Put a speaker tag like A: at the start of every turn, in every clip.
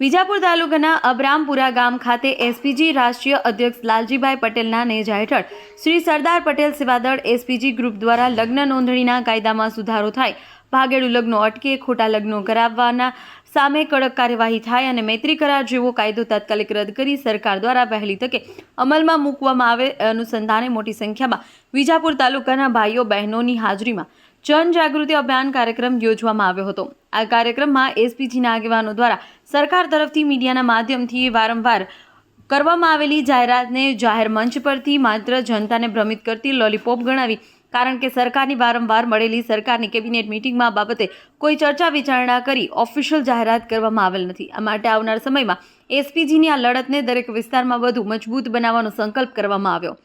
A: વિજાપુર તાલુકાના અબરામપુરા ગામ ખાતે એસપીજી રાષ્ટ્રીય અધ્યક્ષ લાલજીભાઈ પટેલના નેજા હેઠળ શ્રી સરદાર પટેલ સેવાદળ એસપીજી ગ્રુપ દ્વારા લગ્ન નોંધણીના કાયદામાં સુધારો થાય. ભાગેડુ લગ્નો અટકે, ખોટા લગ્નો કરાવવાના સામે કડક કાર્યવાહી થાય અને મૈત્રી કરાર જેવો કાયદો તાત્કાલિક રદ કરી સરકાર દ્વારા વહેલી તકે અમલમાં મૂકવામાં આવે અનુસંધાને મોટી સંખ્યામાં વિજાપુર તાલુકાના ભાઈઓ બહેનોની હાજરીમાં જનજાગૃતિ અભિયાન કાર્યક્રમ યોજવામાં આવ્યો હતો. આ કાર્યક્રમમાં એસપીજીના આગેવાનો દ્વારા સરકાર તરફથી મીડિયાના માધ્યમથી વારંવાર કરવામાં આવેલી જાહેરાતને જાહેર મંચ પરથી માત્ર જનતાને ભ્રમિત કરતી લોલીપોપ ગણાવી, કારણ કે સરકારની વારંવાર મળેલી સરકારની કેબિનેટ મિટિંગમાં બાબતે કોઈ ચર્ચા વિચારણા કરી ઓફિશિયલ જાહેરાત કરવામાં આવેલ નથી. આ માટે આવનાર સમયમાં એસપીજીની આ લડતને દરેક વિસ્તારમાં વધુ મજબૂત બનાવવાનો સંકલ્પ કરવામાં આવ્યો.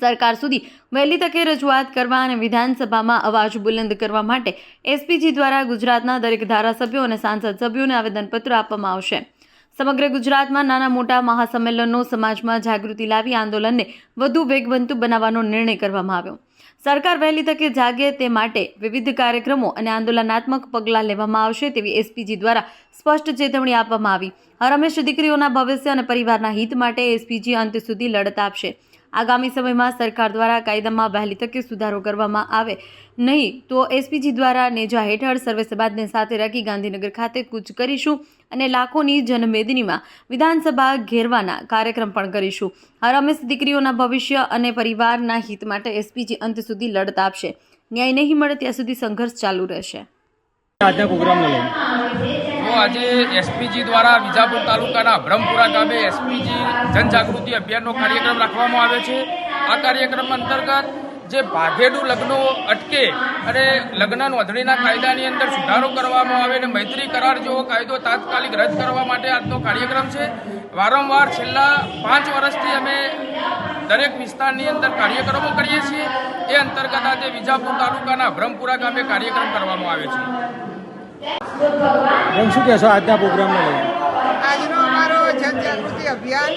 A: સરકાર સુધી વહેલી તકે રજૂઆત કરવા અને વિધાનસભામાં અવાજ બુલંદ કરવા માટે એસપીજી દ્વારા ગુજરાતના દરેક ધારાસભ્યો અને સાંસદ સભ્યોને આવેદનપત્ર આપવામાં આવશે. સમગ્ર ગુજરાતમાં નાના મોટા મહાસંમેલનો સમાજમાં જાગૃતિ લાવી આંદોલનને વધુ વેગવંતુ બનાવવાનો નિર્ણય કરવામાં આવ્યો. સરકાર વહેલી તકે જાગે તે માટે વિવિધ કાર્યક્રમો અને આંદોલનાત્મક પગલાં લેવામાં આવશે તેવી એસપીજી દ્વારા સ્પષ્ટ ચેતવણી આપવામાં આવી. હરમેશ દીકરીઓના ભવિષ્ય અને પરિવારના હિત માટે એસપીજી અંત સુધી લડત આપશે. આગામી સમયમાં સરકાર દ્વારા કાયદામાં વહેલી તકે સુધારો કરવામાં આવે. નહીં, તો એસપીજી દ્વારા નેજા હેઠળ સર્વે સમાજને સાથે રાખી ગાંધીનગર ખાતે કૂચ કરીશું અને લાખોની જનમેદનીમાં વિધાનસભા ઘેરવાના કાર્યક્રમ પણ કરીશું. આ અમેશ દીકરીઓના ભવિષ્ય અને પરિવારના હિત માટે એસપીજી અંત સુધી લડત આપશે. ન્યાય નહીં મળે ત્યાં સુધી સંઘર્ષ ચાલુ રહેશે.
B: તો આજે એસપીજી દ્વારા વિજાપુર તાલુકાના બ્રહ્મપુરા ગામે એસપીજી જનજાગૃતિ અભિયાનનો કાર્યક્રમ રાખવામાં આવે છે. આ કાર્યક્રમ અંતર્ગત જે ભાગેડું લગ્નો અટકે અને લગ્ન નોંધણીના કાયદાની અંદર સુધારો કરવામાં આવે અને મૈત્રી કરાર જેવો કાયદો તાત્કાલિક રદ કરવા માટે આજનો કાર્યક્રમ છે. વારંવાર છેલ્લા પાંચ વર્ષથી અમે દરેક વિસ્તારની અંદર કાર્યક્રમો કરીએ છીએ. એ અંતર્ગત આજે વિજાપુર તાલુકાના બ્રહ્મપુરા ગામે કાર્યક્રમ કરવામાં આવે છે.
C: બેન, શું કહેશો આજના પ્રોગ્રામને લઈને?
D: આજનો અમારો જનજાગૃતિ અભિયાન,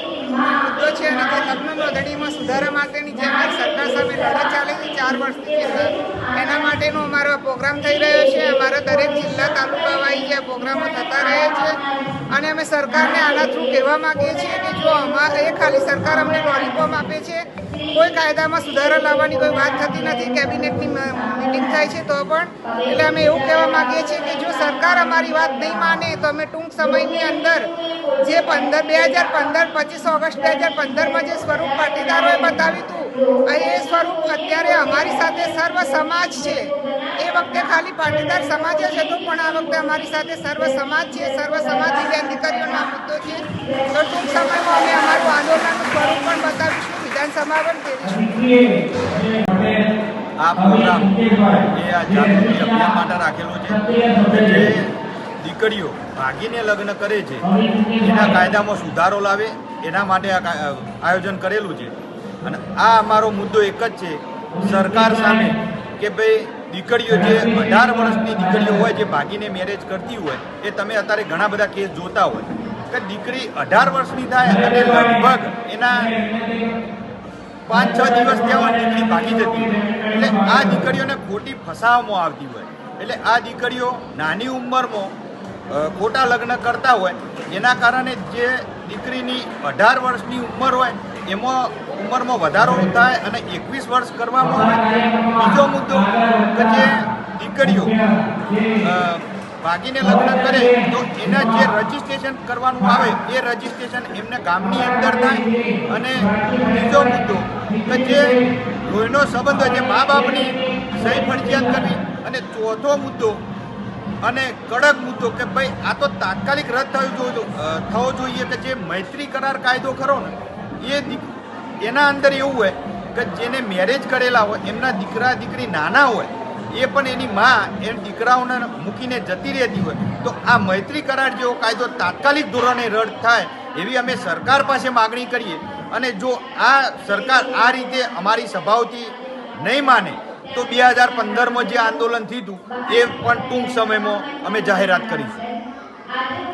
D: મુદ્દો છે અને તે લગ્ન નોંધણીમાં સુધારા માટેની જે અમારી સરકાર સામે લડત ચાલે છે, ચાર વર્ષથી એના માટેનો અમારો પ્રોગ્રામ થઈ રહ્યો છે. અમારા દરેક જિલ્લા, તાલુકા વાઇઝ જે પ્રોગ્રામો થતા રહે છે. અને અમે સરકારને આના થ્રુ કહેવા માંગીએ છીએ કે જો અમારે એ ખાલી સરકાર અમને લોલીપોપ આપે છે, કોઈ કાયદામાં સુધારા લાવવાની કોઈ વાત થતી નથી કેબિનેટની મિટિંગ થાય છે તો પણ. એટલે અમે એવું કહેવા માંગીએ છીએ કે જો સરકાર અમારી વાત નહીં માને, તો અમે ટૂંક સમયની અંદર જે પંદર, બે હજાર પંદર, પચીસ ઓગસ્ટ, બે હજાર પંદરમાં જે સ્વરૂપ પાટીદારોએ બતાવ્યું એ સ્વરૂપ અત્યારે અમારી સાથે સર્વ સમાજ છે. એ વખતે ખાલી પાટીદાર સમાજ જ હતો, પણ આ વખતે અમારી સાથે સર્વ સમાજ છે. સર્વ સમાજ દિવ્યાંગ દીકરીઓનો આ મુદ્દો છે. તો ટૂંક સમયમાં અમે અમારું આંદોલનનું સ્વરૂપ પણ બતાવીશું. વિધાનસભા પણ ફેરીશું
E: આ પ્રોગ્રામ એ આ જાગૃતિ અભિયાન માટે રાખેલો છે. જે દીકરીઓ ભાગીને લગ્ન કરે છે, એના કાયદામાં સુધારો લાવે, એના માટે આ આયોજન કરેલું છે. અને આ અમારો મુદ્દો એક જ છે. સરકાર સામે કે ભાઈ દીકરીઓ જે અઢાર વર્ષની દીકરીઓ હોય, જે ભાગીને મેરેજ કરતી હોય, એ તમે અત્યારે ઘણા બધા કેસ જોતા હોય. કે દીકરી અઢાર વર્ષની થાય અને લગભગ એના પાંચ, છ દિવસ ત્યાં હોય દીકરી ભાગી જતી હોય. એટલે આ દીકરીઓને ખોટી ફસાવવામાં આવતી હોય. એટલે આ દીકરીઓ નાની ઉંમરમાં ખોટા લગ્ન કરતા હોય, એના કારણે જે દીકરીની અઢાર વર્ષની ઉંમર હોય એમાં ઉંમરમાં વધારો થાય અને એકવીસ વર્ષ કરવામાં આવે બીજો મુદ્દો કે જે દીકરીઓ ભાગીને લગ્ન કરે તો એના જે રજીસ્ટ્રેશન કરવાનું આવે એ રજીસ્ટ્રેશન એમને ગામની અંદર થાય. અને બીજો મુદ્દો કે જે લોહીનો સંબંધ હોય, જે મા બાપની સહી ફરજિયાત કરવી. અને ચોથો મુદ્દો અને કડક મુદ્દો કે ભાઈ આ તો તાત્કાલિક રદ થયો થવો જોઈએ કે જે મૈત્રી કરાર કાયદો ખરો ને એ એના અંદર એવું હોય કે જેને મેરેજ કરેલા હોય, એમના દીકરા, દીકરી નાના હોય, એ પણ એની મા એ દીકરાઓને મૂકીને જતી રહેતી હોય, તો આ મૈત્રી કરાર જેવો કાયદો તાત્કાલિક ધોરણે રદ થાય એવી અમે સરકાર પાસે માગણી કરીએ. અને જો આ સરકાર આ રીતે અમારી સભાઓથી નહીં માને, તો બે હજાર પંદરમાં જે આંદોલન થયું એ પણ ટૂંક સમયમાં અમે જાહેરાત કરીશું.